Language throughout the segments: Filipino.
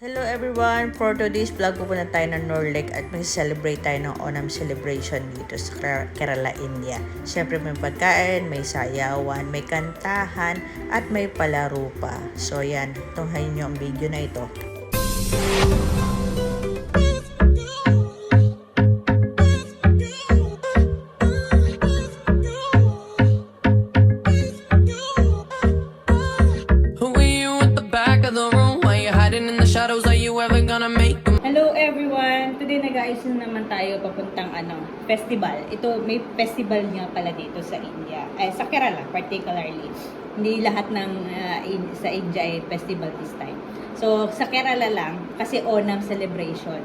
Hello everyone! For today's vlog, pupunta tayo ng Norlake at mag-celebrate tayo ng Onam celebration dito sa Ker- Kerala, India. Siyempre may pagkain, may sayawan, may kantahan, at may palaro pa. So yan, tunghayin nyo ang video na ito. Who Hello everyone! Today nag-ayos na naman tayo papuntang ano, festival. Ito, may festival nga pala dito sa India. Eh, sa Kerala particularly. Hindi lahat ng ah, in- sa India ay festival this time. So, sa Kerala lang, kasi Onam celebration.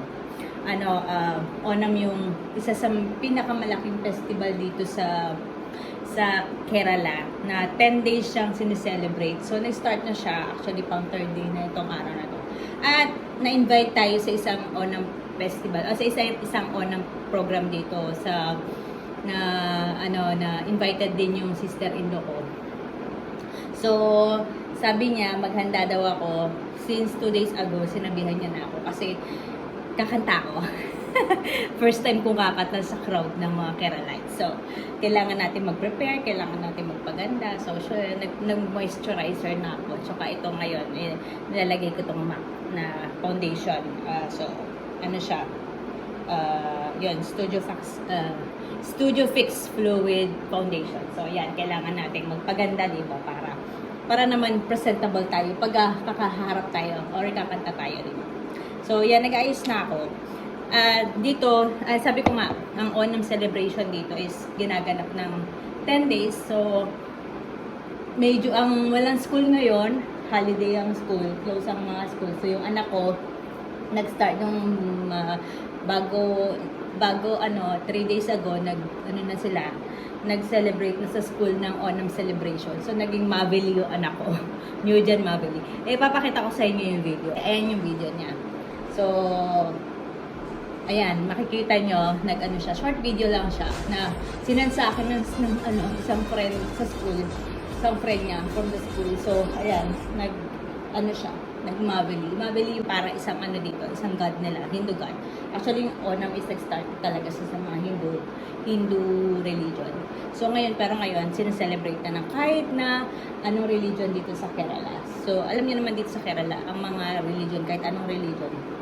Ano, ah, Onam yung isa sa pinakamalaking festival dito sa sa Kerala na 10 days siyang sineselebrate. So, nag-start na siya actually pang third day na itong araw na to. At na-invite tayo sa isang Onam festival, o sa isang, isang Onam program dito sa na ano na invited din yung sister-in-law ko. So, sabi niya, maghanda daw ako. Since two days ago, sinabihan niya na ako kasi kakanta ko. First time kong kakanta sa crowd ng mga Keralites. So, kailangan natin mag-prepare, kailangan natin magpaganda. So, sure, nag- nag-moisturizer na ako. Tsaka ito ngayon, eh, nilalagay ko itong MAC na foundation. Ah, so, ano siya? uh, yun, Studio Fix, uh, Studio Fix Fluid Foundation. So, yan, kailangan natin magpaganda, di ba? Para, para naman presentable tayo pag ah, kakaharap tayo or kakanta tayo, di ba? So, yan, nag-ayos na ako. Ah, dito, ah, sabi ko nga, ang Onam celebration dito is ginaganap ng 10 days. So, medyo ang walang school ngayon, holiday ang school, close ang mga school. So, yung anak ko, nag-start nung ah, bago bago ano 3 days ago nag ano na sila nag-celebrate na sa school ng Onam celebration. So naging Mavili yung anak ko. New Gen Mavili. Eh papakita ko sa inyo yung video. Ayan yung video niya. So ayan, makikita nyo, nag-ano siya, short video lang siya, na sinan sa akin ng, ng ano, isang friend sa school, isang friend niya from the school. So, ayan, nag, ano siya, nag-Mavili. Mavili yung para isang ano dito, isang god nila, Hindu god. Actually, yung Onam is nag-start talaga sa, sa mga Hindu, Hindu religion. So, ngayon, pero ngayon, sineselebrate na ng kahit na anong religion dito sa Kerala. So, alam niyo naman dito sa Kerala, ang mga religion, kahit anong religion.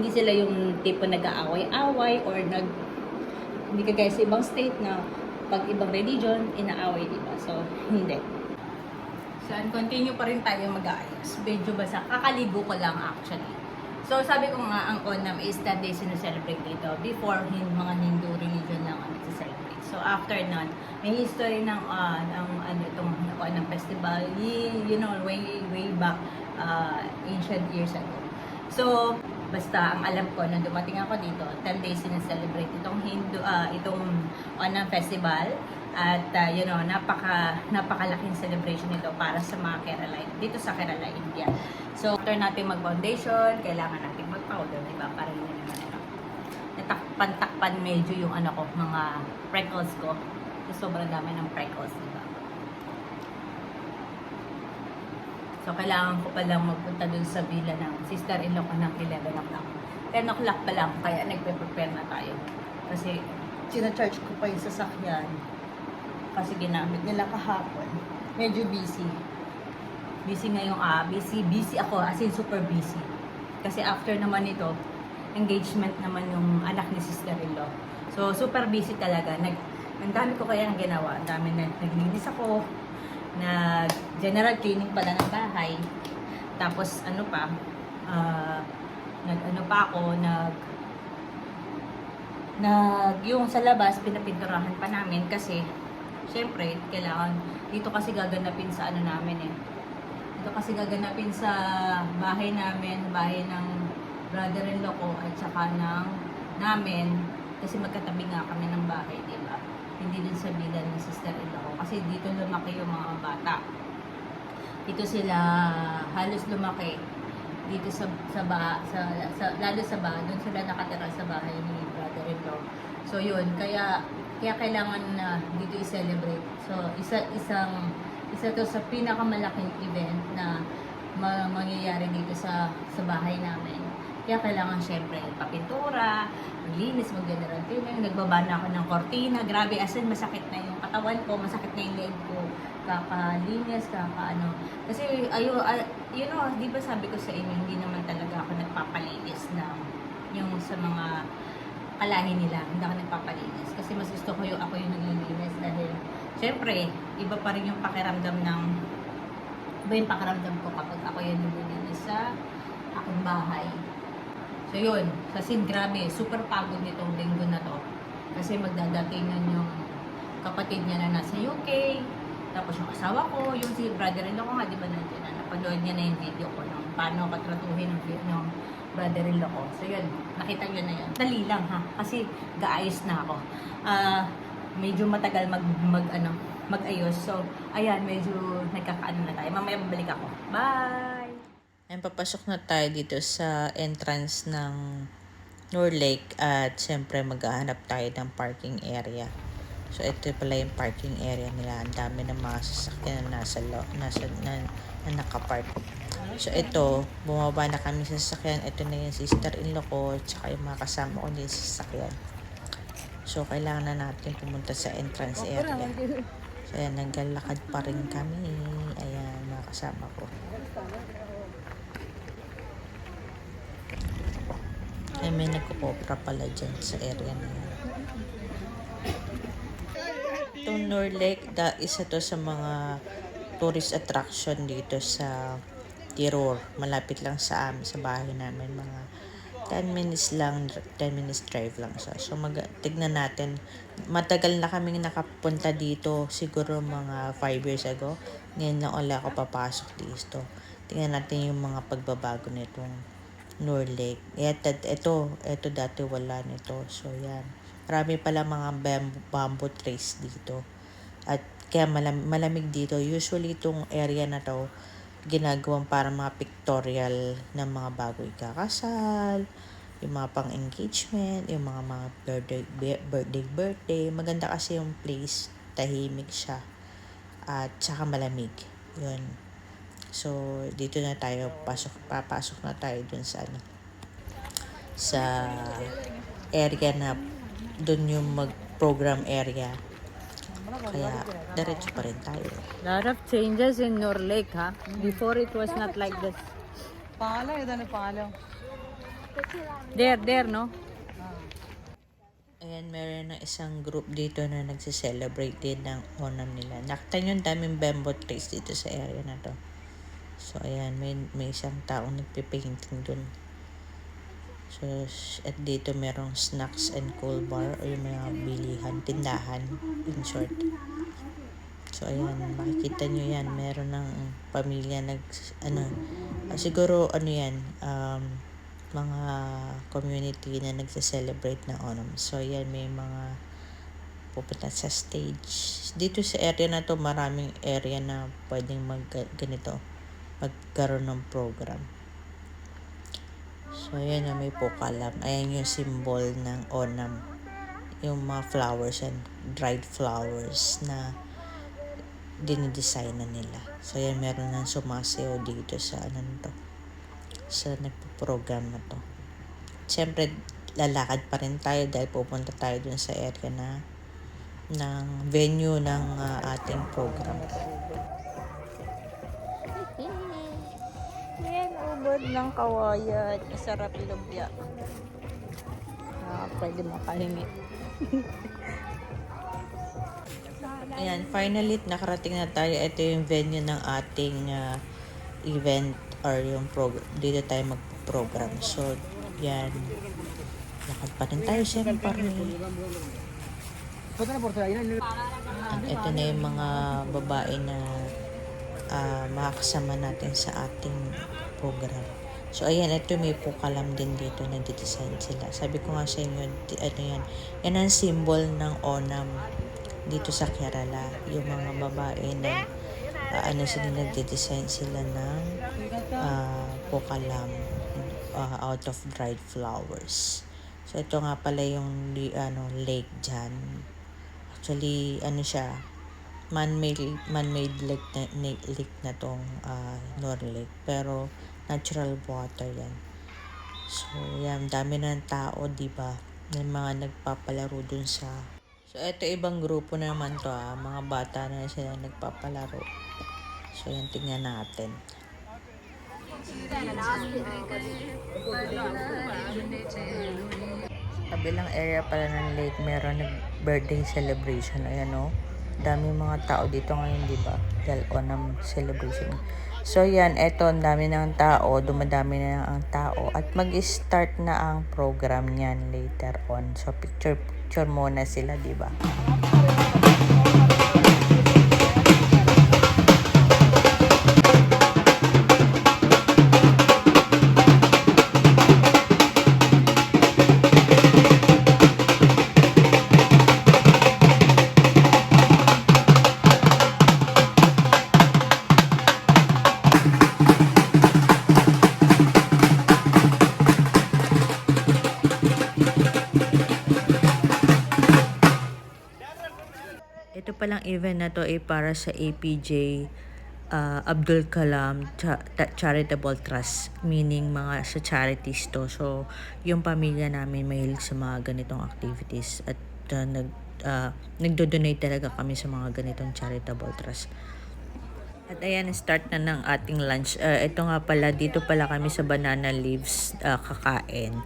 Hindi sila yung tipo nag-aaway-away or nag hindi kagaya sa ibang state na pag ibang religion, inaaway, di ba? So, hindi. So, and continue pa rin tayo mag-aayos. Medyo basa. Kakaligo ko lang actually. So, sabi ko nga, ang Onam is that day sineselebrate dito. Before, hin, mga Hindu religion lang ang nagsiselebrate. So, after nun, may history ng, uh, ng ano, itong Onam festival. Y- you know, way, way back, uh, ancient years ago. So, basta ang alam ko, nung dumating ako dito, 10 days sineselebrate itong Hindu, ah, itong Onam Festival. At, ah, you know, napaka, napakalaking celebration nito para sa mga Kerala, dito sa Kerala, India. So, after natin mag-foundation, kailangan natin mag-powder, di ba? Para hindi naman, natakpan-takpan medyo yung ano ko, mga freckles ko. So, sobrang dami ng freckles, di ba? So, kailangan ko palang magpunta dun sa villa ng sister-in-law ko ng 11 o'clock. 10 o'clock pa lang, kaya nagpe-prepare na tayo. Kasi, sinacharge ko pa yung sasakyan. Kasi ginamit nila kahapon. Medyo busy. Busy ngayong, ah, busy, busy ako, as in super busy. Kasi after naman ito, engagement naman yung anak ni sister-in-law. So, super busy talaga. Nag, ang dami ko kaya ang ginawa. Ang dami na, naglinis ako, nag general cleaning pala ng bahay. Tapos ano pa, ah, nag ano pa ako, nag nag yung sa labas pinapinturahan pa namin kasi syempre kailangan dito kasi gaganapin sa ano namin eh. Dito kasi gaganapin sa bahay namin, bahay ng brother-in-law ko at saka ng namin kasi magkatabi nga kami ng bahay, di ba? Hindi din sa bilan ng sister-in-law ko kasi dito lumaki yung mga bata. Dito sila halos lumaki dito sa sa ba sa, sa lalo sa ba doon sila nakatira sa bahay ni brother-in-law. So yun, kaya kaya kailangan na dito i-celebrate. So isa isang isa to sa pinakamalaking event na ma- mangyayari dito sa sa bahay namin. Kaya kailangan syempre papintura, maglinis, mag-general cleaning, nagbaba na ako ng kortina. Grabe, as in, masakit na yung katawan ko, masakit na yung leg ko. Kakalinis, kakaano. Kasi, ayo, ah, you know, di ba sabi ko sa inyo, hindi naman talaga ako nagpapalinis ng yung sa mga kalahi nila. Hindi ako nagpapalinis. Kasi mas gusto ko yung ako yung naglilinis dahil, syempre, iba pa rin yung pakiramdam ng iba yung pakiramdam ko kapag ako yung naglilinis sa aking bahay. So yun, kasi grabe, super pagod nitong linggo na to. Kasi magdadatingan yung kapatid niya na nasa UK, tapos yung asawa ko, yung si brother-in-law ko nga, di ba nandiyan na, napanood niya na yung video ko ng paano katratuhin ng, ng brother-in-law ko. So yun, nakita niyo na yun. Dali lang ha, kasi gaayos na ako. Ah, medyo matagal mag, mag ano, mag-ayos. So, ayan, medyo nagkakaano na tayo. Mamaya babalik ako. Bye! Ayan, papasok na tayo dito sa entrance ng Norlake at syempre maghahanap tayo ng parking area. So ito pala yung parking area nila. Ang dami ng mga sasakyan na nasa, lo, nasa na, na nakapark. So ito, bumaba na kami sa sasakyan. Ito na yung sister-in-law ko tsaka yung mga kasama ko din sa sasakyan. So kailangan na natin pumunta sa entrance area. So ayan, naglalakad pa rin kami. Ayan, mga kasama ko. Ay, may nagkukopra pala dyan sa area na yun. Itong Norlake, da, isa to sa mga tourist attraction dito sa Tiror. Malapit lang sa amin, sa bahay namin. Mga 10 minutes lang, 10 minutes drive lang siya. So, mag, tignan natin. Matagal na kaming nakapunta dito. Siguro mga 5 years ago. Ngayon lang ulit ako papasok dito. Tingnan natin yung mga pagbabago nitong Norlake. Ito, ito, ito dati wala nito. So, yan. Marami pala mga bamboo, bamboo trees dito. At kaya malam, malamig dito. Usually, itong area na to, ginagawang para mga pictorial ng mga bago ikakasal, yung mga pang-engagement, yung mga mga birthday, birthday, birthday. Maganda kasi yung place. Tahimik siya. At saka malamig. Yun. So, dito na tayo, pasok, papasok na tayo dun sa ano, sa area na dun yung mag-program area. Kaya, diretso pa rin tayo. Lot of changes in Norlake, ha? Before it was not like this. പാലം ഏതാണ് പാലം There, there, no? Ayan, meron na isang group dito na nagse-celebrate din ng Onam nila. Nakita nyo yung daming bamboo trees dito sa area na to. So, ayan, may, may isang taong nagpipainting dun. So, at dito merong snacks and cool bar o yung mga bilihan, tindahan, in short. So, ayan, makikita nyo yan. Meron ng pamilya nag, ano, ah, siguro, ano yan, um, mga community na nagse-celebrate ng Onam. So, yan, may mga pupunta sa stage. Dito sa area na to, maraming area na pwedeng mag, ganito, magkaroon ng program. So, ayan na may pokalam. Ayan yung symbol ng Onam. Yung mga flowers and dried flowers na dinidesign na nila. So, ayan, meron nang sumasayaw dito sa ano to sa nagpo-program na to. Siyempre, lalakad pa rin tayo dahil pupunta tayo dun sa area na ng venue ng ah, ating program. Ubod ng kawayan. Masarap ilubya. Ah, pwede makahingi. Ayan, finally, nakarating na tayo. Ito yung venue ng ating ah, event or yung prog- dito tayo mag-program. So, yan. Lakad pa rin tayo, siyempre. At ito na yung mga babae na ah, makakasama natin sa ating program. So, ayan, ito may pukalam din dito na design sila. Sabi ko nga sa inyo, di- ano yan, yan ang symbol ng Onam dito sa Kerala. Yung mga babae na, ah, ano sila, nagde-design sila ng ah, pukalam ah, out of dried flowers. So, ito nga pala yung ano, lake dyan. Actually, ano siya, man-made, man-made lake na, na- lake na tong ah, Nor Lake. Pero natural water yan. So, yan. Dami na ng tao, di ba? May mga nagpapalaro dun sa... So, eto ibang grupo na naman to ah. Mga bata na sila nagpapalaro. So, yan. Tingnan natin. Kabilang area pala ng lake, meron nag birthday celebration. Ayan o. Dami mga tao dito ngayon, di ba? Dahil Onam celebration. So yan, eto, ang dami ng tao, dumadami na ang tao. At mag-start na ang program niyan later on. So picture-picture muna sila, di ba? Palang event na to ay para sa APJ uh, Abdul Kalam Cha- Ta- Charitable Trust, meaning mga sa charities to. So, yung pamilya namin mahilig sa mga ganitong activities at uh, nag uh, nagdo-donate talaga kami sa mga ganitong charitable trust. At ayan, start na ng ating lunch. Uh, ito nga pala, dito pala kami sa banana leaves uh, kakain.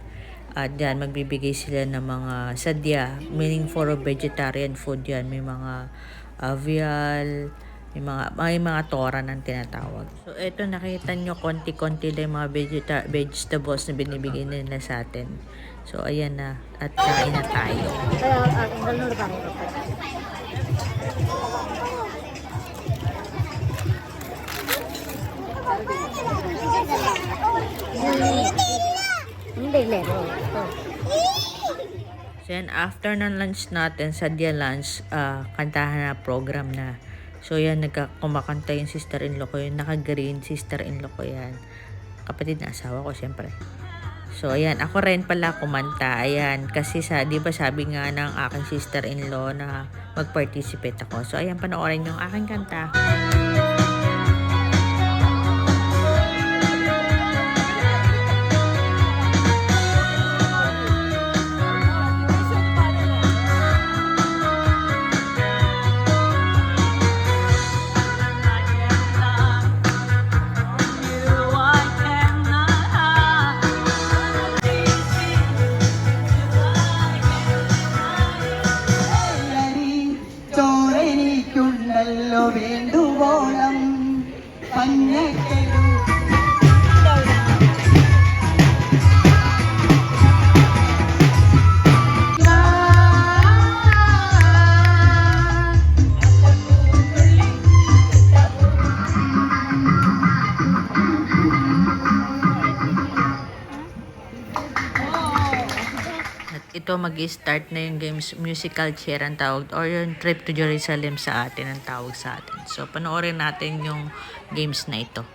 At yan, magbibigay sila ng mga sadya, meaning for a vegetarian food yan. May mga avial, may mga, may mga tora ng tinatawag. So, ito nakita nyo, konti-konti lang mga vegeta- vegetables na binibigay nila sa atin. So, ayan na. At kain na tayo. Hindi, So yan, after ng lunch natin, sa dia lunch, uh, kantahan na program na. So yan, nagka, yung sister-in-law ko, yung naka-green sister-in-law ko yan. Kapatid na asawa ko, syempre. So ayan, ako rin pala kumanta. Ayan, kasi sa, di ba sabi nga ng aking sister-in-law na mag-participate ako. So ayan, panoorin yung aking kanta. Music Ito mag-start na yung games musical chair ang tawag or yung trip to Jerusalem sa atin ang tawag sa atin. So panoorin natin yung games na ito.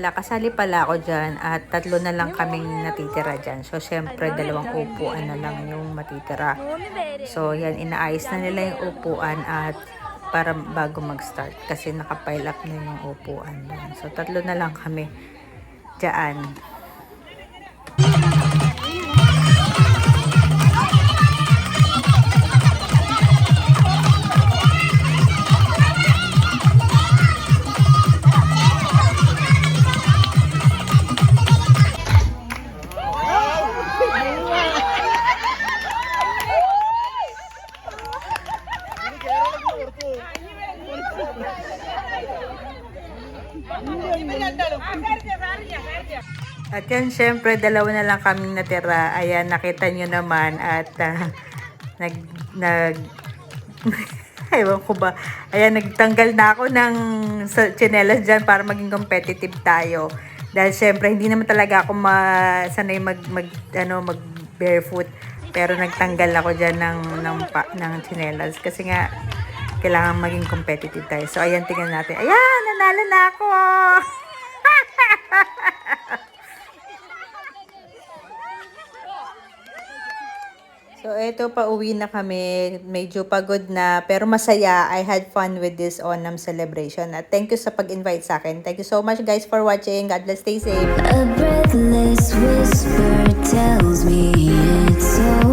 Pala, kasali pala ako dyan at tatlo na lang kaming natitira dyan. So, syempre, dalawang upuan na lang yung matitira. So, yan, inaayos na nila yung upuan at para bago mag-start kasi nakapile up na yung upuan doon. So, tatlo na lang kami dyan. Syempre, dalawa na lang kaming natira. Ayan, nakita nyo naman. At ah, nag, nag, ewan ko ba. Ayan, nagtanggal na ako ng sa tsinelas dyan para maging competitive tayo. Dahil syempre, hindi naman talaga ako masanay mag, mag, ano, mag barefoot. Pero nagtanggal ako dyan ng, ng, pa, ng tsinelas. Kasi nga, kailangan maging competitive tayo. So, ayan, tingnan natin. Ayan, nanalo na ako! So, eto, pauwi na kami. Medyo pagod na, pero masaya. I had fun with this Onam celebration. At thank you sa pag-invite sa akin. Thank you so much, guys, for watching. God bless. Stay safe. A breathless whisper tells me it's over.